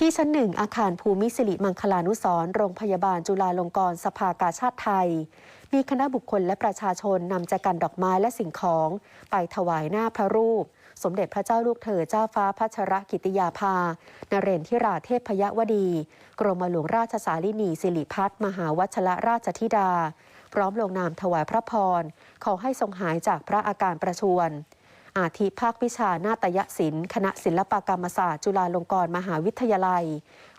ที่ชั้นหนึ่งอาคารภูมิสิริมังคลานุสรโรงพยาบาลจุฬาลงกรณ์สภากาชาติไทย มีคณะบุคคลและประชาชนนำแจกันดอกไม้และสิ่งของ ไปถวายหน้าพระรูป สมเด็จพระเจ้าลูกเธอเจ้าฟ้าพัชรกิติยาภา นเรนทิราเทพยวดี กรมหลวงราชสาลินีสิริพัฒมหาวัชรราชธิดา พร้อมลงนามถวายพระพร ขอให้ทรงหายจากพระอาการประชวร อาทิภาควิชานาตยศิลป์ คณะศิลปกรรมศาสตร์ จุฬาลงกรณ์มหาวิทยาลัย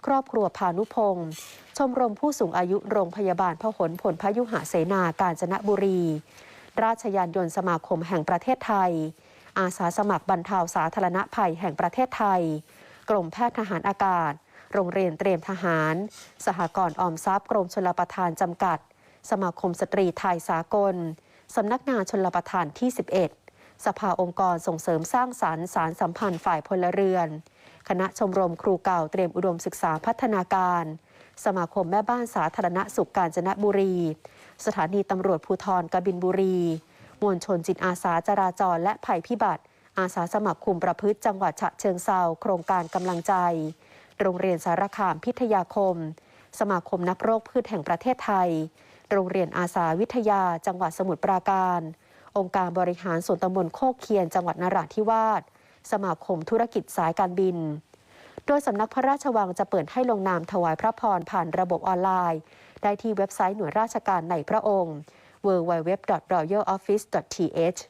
ครอบครัวพานุพงศ์ชมรมผู้สูงอายุโรงพยาบาลพหลผลพยุหเสนาการจนบุรี ราชยานยนต์สมาคมแห่งประเทศไทย อาสาสมัครบรรเทาสาธารณภัยแห่งประเทศไทย กรมแพทย์ทหารอากาศ โรงเรียนเตรียมทหาร สหกรณ์ออมทรัพย์กรมชลประทานจำกัด สมาคมสตรีไทยสากลสำนักงานชลประทานที่ 11 สภาองค์กรส่งเสริมสร้างสารรค์สารสัมพันธ์ฝ่ายพลเรือน คณะชมรมครูเก่าเตรียมอุดมศึกษาพัฒนาการ สมาคมแม่บ้านสาธารณสุขกาญจนบุรี สถานีตำรวจภูธรกบินบุรี มวลชนจิตอาสาจราจรและภัยพิบัติ อาสาสมัครคุมประพฤติจังหวัดฉะเชิงเซาโครงการกำลังใจ โรงเรียนสารคามพิทยาคม สมาคมนักโรคพืชแห่งประเทศไทย โรงเรียนอาสาวิทยาจังหวัดสมุทรปราการ องค์การบริหารส่วนตำบลโคกเคียนจังหวัดนราธิวาส สมาคมธุรกิจสายการบิน โดยสำนักพระราชวังจะเปิดให้ลงนามถวายพระพรผ่านระบบออนไลน์ ได้ที่เว็บไซต์หน่วยราชการในพระองค์ www.royaloffice.th